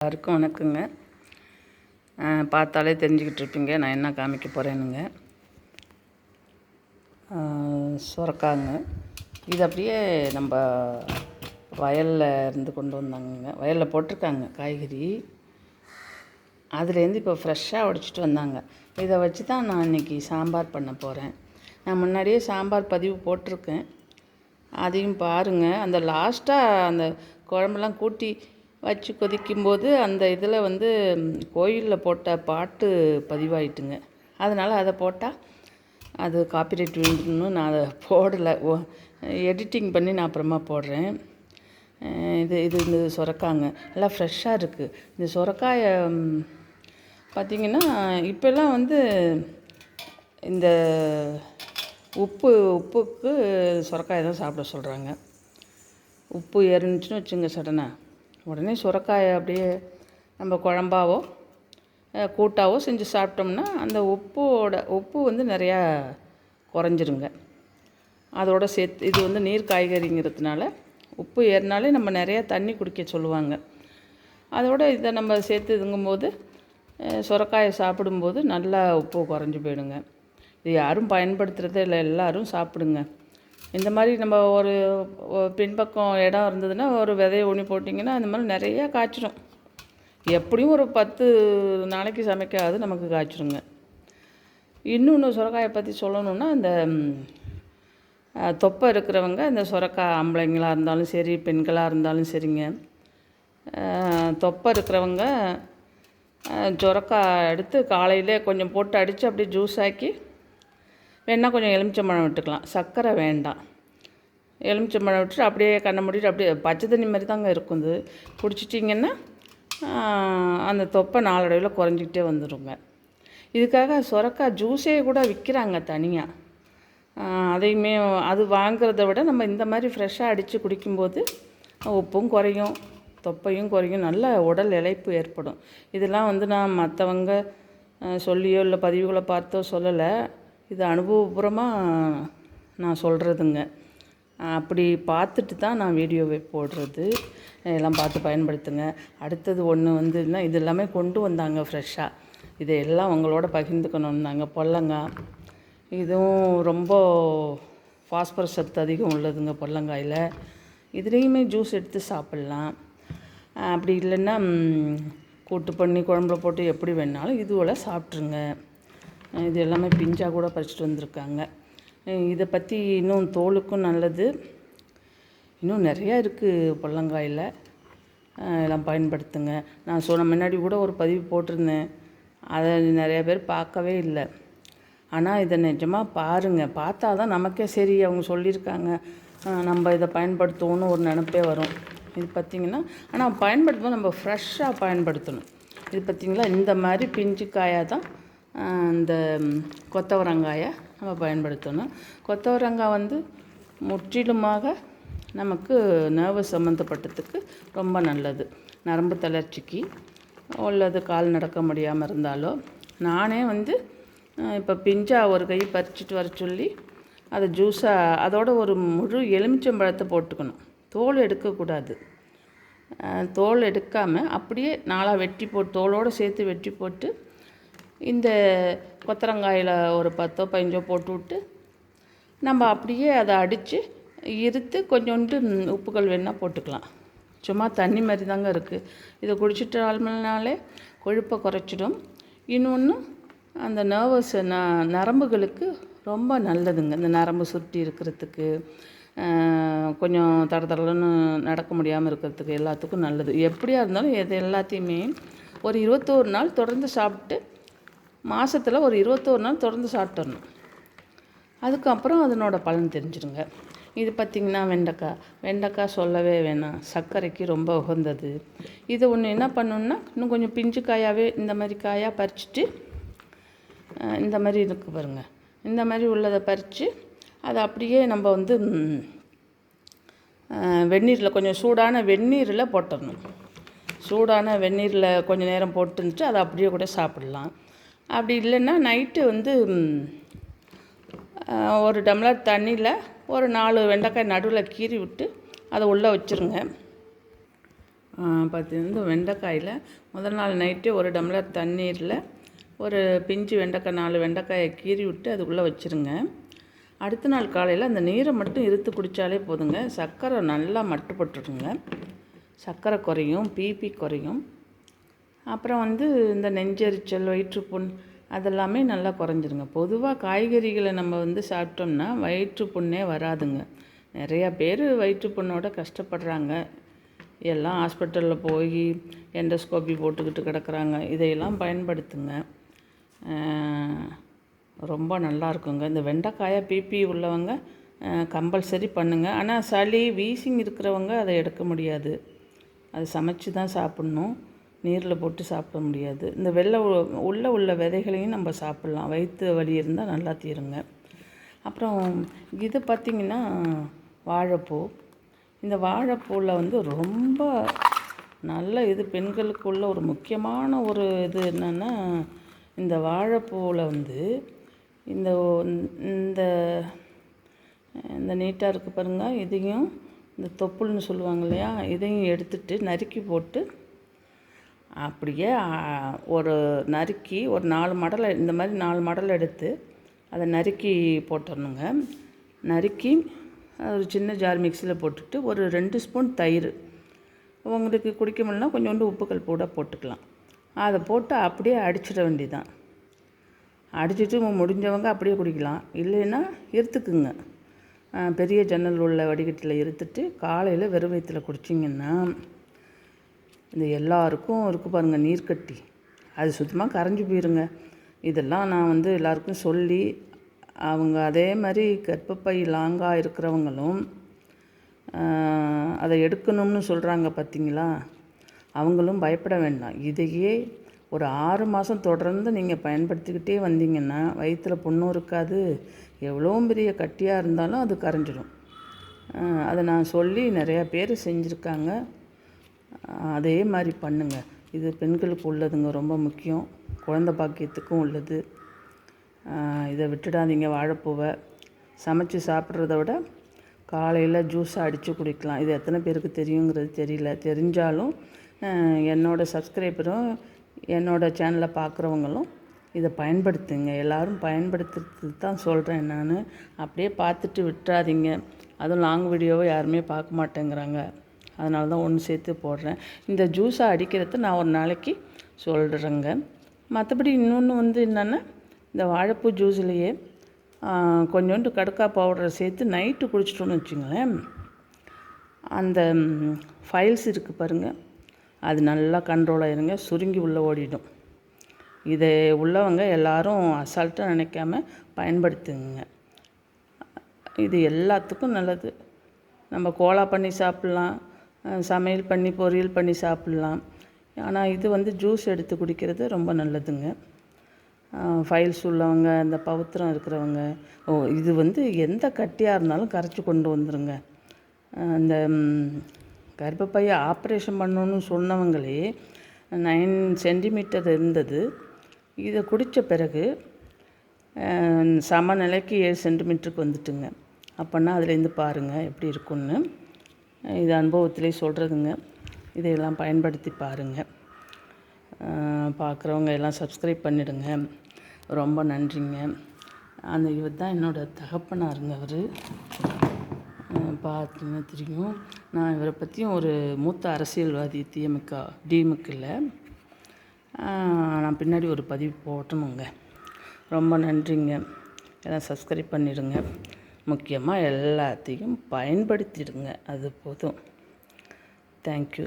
எல்லாருக்கும் வணக்கங்க. பார்த்தாலே தெரிஞ்சுக்கிட்டு இருப்பீங்க. நான் என்ன காமிக்க போகிறேனுங்க சுரக்காங்க. இது அப்படியே நம்ம வயலில் இருந்து கொண்டு வந்தாங்கங்க. வயலில் போட்டிருக்காங்க காய்கறி. அதுலேருந்து இப்போ ஃப்ரெஷ்ஷாக உடைச்சிட்டு வந்தாங்க. இதை வச்சு தான் நான் இன்றைக்கி சாம்பார் பண்ண போகிறேன் நான் முன்னாடியே சாம்பார் பதிவு போட்டிருக்கேன். அதையும் பாருங்கள் அந்த லாஸ்ட்டாக அந்த குழம்பெல்லாம் கூட்டி வச்சு கொதிக்கும்போது அந்த இதில் வந்து கோயிலில் போட்ட பாட்டு பதிவாயிட்டுங்க. அதனால் அதை போட்டால் அது காப்பிரைட் விழுந்துன்னு நான் அதை போடலை. ஓ எடிட்டிங் பண்ணி நான் அப்புறமா போடுறேன். இது இது இந்த சுரக்காங்க. நல்லா ஃப்ரெஷ்ஷாக இருக்குது இந்த சுரக்காயை பார்த்திங்கன்னா இப்போல்லாம் வந்து இந்த உப்பு உப்புக்கு சுரக்காய் தான் சாப்பிட சொல்கிறாங்க உப்பு ஏறினுச்சுன்னு வச்சுங்க சடனாக உடனே சுரக்காயை அப்படியே நம்ம குழம்பாவோ கூட்டாவோ செஞ்சு சாப்பிட்டோம்னா அந்த உப்போட உப்பு வந்து நிறையா குறைஞ்சிருங்க. அதோட சேர்த்து இது வந்து நீர் காய்கறிங்கிறதுனால உப்பு ஏறினாலே நம்ம நிறையா தண்ணி குடிக்க சொல்லுவாங்க. அதோட இதை நம்ம சேர்த்து இதுங்கும்போது சுரக்காயை சாப்பிடும்போது நல்லா உப்பு குறைஞ்சி போயிடுங்க. இது யாரும் பயன்படுத்துகிறதே இல்லை எல்லோரும் சாப்பிடுங்க. இந்த மாதிரி நம்ம ஒரு பின்பக்கம் இடம் இருந்ததுன்னா ஒரு விதைய ஊனி போட்டிங்கன்னா இந்த மாதிரி நிறையா காய்ச்சிரும். எப்படியும் ஒரு பத்து நாளைக்கு சமைக்காது நமக்கு காய்ச்சிருங்க. இன்னொன்று சுரக்காயை பற்றி சொல்லணுன்னா இந்த தொப்பை இருக்கிறவங்க இந்த சுரக்காய் ஆம்பளைங்களாக இருந்தாலும் சரி பெண்களாக இருந்தாலும் சரிங்க. தொப்பை இருக்கிறவங்க அஹ், சுரக்காய் எடுத்து காலையிலே கொஞ்சம் போட்டு அடித்து அப்படியே ஜூஸ் ஆக்கி வேணால் கொஞ்சம் எலுமிச்சம்பழம் விட்டுக்கலாம். சர்க்கரை வேண்டாம். எலுமிச்சம்பழம் விட்டுட்டு அப்படியே கண்ணை மூடிட்டு அப்படியே பச்சை தண்ணி மாதிரி தாங்க இருக்கும் இது. குடிச்சிட்டிங்கன்னா அந்த தொப்பை நாளடைவில் குறைஞ்சிக்கிட்டே வந்துடுங்க இதுக்காக சுரக்காய் ஜூஸே கூட விற்கிறாங்க தனியாக அதையுமே அது வாங்குறத விட நம்ம இந்த மாதிரி ஃப்ரெஷ்ஷாக அடித்து குடிக்கும்போது உப்பும் குறையும் தொப்பையும் குறையும் நல்ல உடல் இழைப்பு ஏற்படும். இதெல்லாம் வந்து நான் மற்றவங்க சொல்லியோ இல்லை பதிவுகளை பார்த்தோ சொல்லலை. இது அனுபவபூர்வமாக நான் சொல்கிறதுங்க அப்படி பார்த்துட்டு தான் நான் வீடியோவை போடுறது. எல்லாம் பார்த்து பயன்படுத்துங்க. அடுத்தது ஒன்று வந்துன்னா இது எல்லாமே கொண்டு வந்தாங்க ஃப்ரெஷ்ஷாக இதையெல்லாம் உங்களோட பகிர்ந்துக்கணுன்னாங்க பொல்லங்காய். இதுவும் ரொம்ப ஃபாஸ்பரஸ் சத்து அதிகம் உள்ளதுங்க பொல்லங்காயில். இதுலேயுமே ஜூஸ் எடுத்து சாப்பிட்லாம். அப்படி இல்லைன்னா கூட்டு பண்ணி குழம்புல போட்டு எப்படி வேணாலும் இதுவெல்லாம் சாப்பிட்ருங்க இது எல்லாமே பிஞ்சாக கூட பறிச்சிட்டு வந்திருக்காங்க. இதை பற்றி இன்னும் தோலுக்கும் நல்லது. இன்னும் நிறையா இருக்குது பொல்லங்காயில். எல்லாம் பயன்படுத்துங்க. நான் சொன்ன முன்னாடி கூட ஒரு பதிவு போட்டிருந்தேன். அதை நிறைய பேர் பார்க்கவே இல்லை. ஆனால் இதை நிஜமாக பாருங்கள் பார்த்தா தான் நமக்கே சரி அவங்க சொல்லியிருக்காங்க. நம்ம இதை பயன்படுத்துவோன்னு ஒரு நினப்பே வரும். இது பார்த்திங்கன்னா ஆனால் பயன்படுத்தும்போது நம்ம ஃப்ரெஷ்ஷாக பயன்படுத்தணும். இது பார்த்திங்களா? இந்த மாதிரி பிஞ்சு காயாக தான் இந்த கொத்தவரங்காயை நம்ம பயன்படுத்தணும். கொத்தவரங்காய் வந்து முற்றிலுமாக நமக்கு நர்வு சம்மந்தப்பட்டதுக்கு ரொம்ப நல்லது. நரம்பு தளர்ச்சிக்கு உள்ளது கால் நடக்க முடியாமல் இருந்தாலோ நானே வந்து இப்போ பிஞ்சா ஒரு கை பறிச்சுட்டு வர சொல்லி அதை ஜூஸாக அதோட ஒரு முழு எலுமிச்சம்பழத்தை போட்டுக்கணும். தோல் எடுக்கக்கூடாது. தோல் எடுக்காமல் அப்படியே நாளாக வெட்டி போட்டு தோலோடு சேர்த்து வெட்டி போட்டு இந்த கொத்தரங்காயில் ஒரு பத்தோ பதினஞ்சோ போட்டு விட்டு நம்ம அப்படியே அதை அடித்து இருத்து கொஞ்சோண்டு உப்புகள் வேணால் போட்டுக்கலாம். சும்மா தண்ணி மாதிரி தாங்க இருக்குது இதை குடிச்சிட்டாலே கொழுப்பை குறைச்சிடும். இன்னொன்று அந்த நர்வஸ் ந நரம்புகளுக்கு ரொம்ப நல்லதுங்க. இந்த நரம்பு சுற்றி இருக்கிறதுக்கு கொஞ்சம் தட தடன்னு நடக்க முடியாமல் இருக்கிறதுக்கு எல்லாத்துக்கும் நல்லது. எப்படியா இருந்தாலும் எது எல்லாத்தையுமே ஒரு இருபத்தோரு நாள் தொடர்ந்து சாப்பிட்டு மாதத்தில் ஒரு இருபத்தோரு நாள் தொடர்ந்து சாப்பிட்டுறணும் அதுக்கப்புறம் அதனோட பலன் தெரிஞ்சிடுங்க இது பார்த்திங்கன்னா வெண்டைக்காய் வெண்டைக்காய் சொல்லவே வேணாம். சர்க்கரைக்கு ரொம்ப உகந்தது. இது ஒன்று என்ன பண்ணணுன்னா இன்னும் கொஞ்சம் பிஞ்சு காயாகவே இந்த மாதிரி காயாக பறிச்சுட்டு இந்த மாதிரி இருக்கு பாருங்க. இந்த மாதிரி உள்ளதை பறித்து அதை அப்படியே நம்ம வந்து வெந்நீரில் கொஞ்சம் சூடான வெந்நீரில் போட்டுடணும். சூடான வெந்நீரில் கொஞ்சம் நேரம் போட்டு இருந்துட்டு அதை அப்படியே கூட சாப்பிடலாம். அப்படி இல்லைன்னா நைட்டு வந்து ஒரு டம்ளர் தண்ணியில் ஒரு நாலு வெண்டைக்காய் நடுவில் கீறி விட்டு அதை உள்ளே வச்சுருங்க. பார்த்தீங்கன்னா வெண்டைக்காயில். முதல் நாள் நைட்டே ஒரு டம்ளர் தண்ணீரில் ஒரு பிஞ்சு வெண்டைக்காய் நாலு வெண்டைக்காயை கீறி விட்டு அதுக்குள்ளே வச்சுருங்க. அடுத்த நாள் காலையில் அந்த நீரை மட்டும் இருத்து குடித்தாலே போதுங்க. சர்க்கரை நல்லா மட்டுப்பட்டுருங்க சர்க்கரை குறையும் பிபி குறையும். அப்புறம் வந்து இந்த நெஞ்செரிச்சல் வயிற்றுப்புண் அதெல்லாமே நல்லா குறைஞ்சிருங்க. பொதுவாக காய்கறிகளை நம்ம வந்து சாப்பிட்டோம்னா வயிற்றுப்புண்ணே வராதுங்க. நிறையா பேர் வயிற்றுப்புண்ணோட கஷ்டப்படுறாங்க. எல்லாம் ஹாஸ்பிட்டலில் போய் எண்டோஸ்கோபி போட்டுக்கிட்டு கிடக்குறாங்க. இதையெல்லாம் பயன்படுத்துங்க. ரொம்ப நல்லா இருக்குங்க. இந்த வெண்டைக்காயை பிபி உள்ளவங்க கம்பல்சரி பண்ணுங்கள் ஆனால் சளி வீசிங் இருக்கிறவங்க அதை எடுக்க முடியாது. அது சமைச்சு தான் சாப்பிட்ணும். நீரில் போட்டு சாப்பிட முடியாது. இந்த வெள்ளை உள்ளே உள்ள விதைகளையும் நம்ம சாப்பிட்லாம். வயிற்று வலி இருந்தால் நல்லா தீருங்க. அப்புறம் இது பார்த்திங்கன்னா வாழைப்பூ. இந்த வாழைப்பூவில் வந்து ரொம்ப நல்ல இது. பெண்களுக்குள்ள ஒரு முக்கியமான ஒரு இது என்னென்னா இந்த வாழைப்பூவில் வந்து இந்த இந்த இந்த நீட்டாக இருக்குது பாருங்கள் இதையும் இந்த தொப்புள்னு சொல்லுவாங்க இல்லையா? இதையும் எடுத்துட்டு நறுக்கி போட்டு அப்படியே ஒரு நறுக்கி ஒரு நாலு மடலை இந்த மாதிரி நாலு மடல் எடுத்து அதை நறுக்கி போட்டுடணுங்க. நறுக்கி ஒரு சின்ன ஜார் மிக்சியில் போட்டுட்டு ஒரு ரெண்டு ஸ்பூன் தயிர். உங்களுக்கு குடிக்க முடியலனா கொஞ்சோண்டு உப்புக்கல் கூட போட்டுக்கலாம். அதை போட்டு அப்படியே அடிச்சிட வேண்டியதான் அடிச்சுட்டு முடிஞ்சவங்க அப்படியே குடிக்கலாம். இல்லைன்னா இருத்துக்குங்க. பெரிய ஜன்னல் உள்ள வடிகட்டில் இருத்துட்டு காலையில் வெறும் வயிற்றில் குடிச்சிங்கன்னா இந்த எல்லாருக்கும் இருக்குது பாருங்கள் நீர்க்கட்டி. அது சுத்தமாக கரைஞ்சி போயிருங்க. இதெல்லாம் நான் வந்து எல்லாருக்கும் சொல்லி அவங்க அதே மாதிரி கர்ப்பப்பை லாங்காக இருக்கிறவங்களும் அதை எடுக்கணும்னு சொல்கிறாங்க பார்த்தீங்களா அவங்களும் பயப்பட வேண்டாம். இதையே ஒரு ஆறு மாதம் தொடர்ந்து நீங்கள் பயன்படுத்திக்கிட்டே வந்தீங்கன்னா வயிற்றில் புண்ணும் இருக்காது. எவ்வளோ பெரிய கட்டியாக இருந்தாலும் அது கரைஞ்சிடும் அதை நான் சொல்லி நிறையா பேர் செஞ்சுருக்காங்க. அதே மாதிரி பண்ணுங்கள் இது பெண்களுக்கு உள்ளதுங்க ரொம்ப முக்கியம். குழந்த பாக்கியத்துக்கும் உள்ளது. இதை விட்டுடாதீங்க வாழைப்பூவை. சமைச்சு சாப்பிட்றத விட காலையில் ஜூஸை அடித்து குடிக்கலாம். இது எத்தனை பேருக்கு தெரியுங்கிறது தெரியல. தெரிஞ்சாலும் என்னோடய சப்ஸ்கிரைபரும் என்னோடய சேனலை பார்க்குறவங்களும் இதை பயன்படுத்துங்க. எல்லோரும் பயன்படுத்துறது தான் சொல்கிறேன் நான். அப்படியே பார்த்துட்டு விட்டுறாதீங்க. அதுவும் லாங் வீடியோவை யாருமே பார்க்க மாட்டேங்கிறாங்க. அதனால தான் ஒன்று சேர்த்து போடுறேன். இந்த ஜூஸை அடிக்கிறது நான் ஒரு நாளைக்கு சொல்கிறேங்க மற்றபடி இன்னொன்று வந்து என்னென்னா இந்த வாழைப்பூ ஜூஸ்லேயே கொஞ்சோண்டு கடுக்கா பவுடரை சேர்த்து நைட்டு குடிச்சிட்டோன்னு வச்சுங்களேன். அந்த ஃபைல்ஸ் இருக்குது பாருங்கள் அது நல்லா கண்ட்ரோல் ஆயிருங்க. சுருங்கி உள்ளே ஓடிடும். இதை உள்ளவங்க எல்லாரும் அசால்ட்டாக நினைக்காம பயன்படுத்துங்க. இது எல்லாத்துக்கும் நல்லது. நம்ம கோலா பண்ணி சாப்பிட்லாம். சமையல் பண்ணி பொரியல் பண்ணி சாப்பிட்லாம். ஆனால் இது வந்து ஜூஸ் எடுத்து குடிக்கிறது ரொம்ப நல்லதுங்க. ஃபைல்ஸ் உள்ளவங்க இந்த பவுத்திரம் இருக்கிறவங்க ஓ இது வந்து எந்த கட்டியாக இருந்தாலும் கரைச்சி கொண்டு வந்துருங்க. இந்த கர்ப்பப்பையை ஆப்ரேஷன் பண்ணணும்னு சொன்னவங்களே நைன் சென்டிமீட்டர் இருந்தது. இதை குடித்த பிறகு சமநிலைக்கு ஏழு சென்டிமீட்டருக்கு வந்துட்டுங்க. அப்போன்னா அதுலேருந்து பாருங்கள் எப்படி இருக்குன்னு இது அனுபவத்திலே சொல்கிறதுங்க இதையெல்லாம் பயன்படுத்தி பாருங்கள் பார்க்குறவங்க எல்லாம் சப்ஸ்கிரைப் பண்ணிவிடுங்க ரொம்ப நன்றிங்க. அந்த இவர் தான் என்னோடய தகப்பனாருங்க அவர். பார்த்தீங்கன்னா தெரியும். நான் இவரை பற்றியும் ஒரு மூத்த அரசியல்வாதி திமுக டிமுக்கில் நான் பின்னாடி ஒரு பதிவு போட்டணுங்க. ரொம்ப நன்றிங்க. எல்லாம் சப்ஸ்கிரைப் பண்ணிடுங்க. முக்கியமாக எல்லாத்தையும் பயன்படுத்திடுங்க. அது போதும். தேங்க்யூ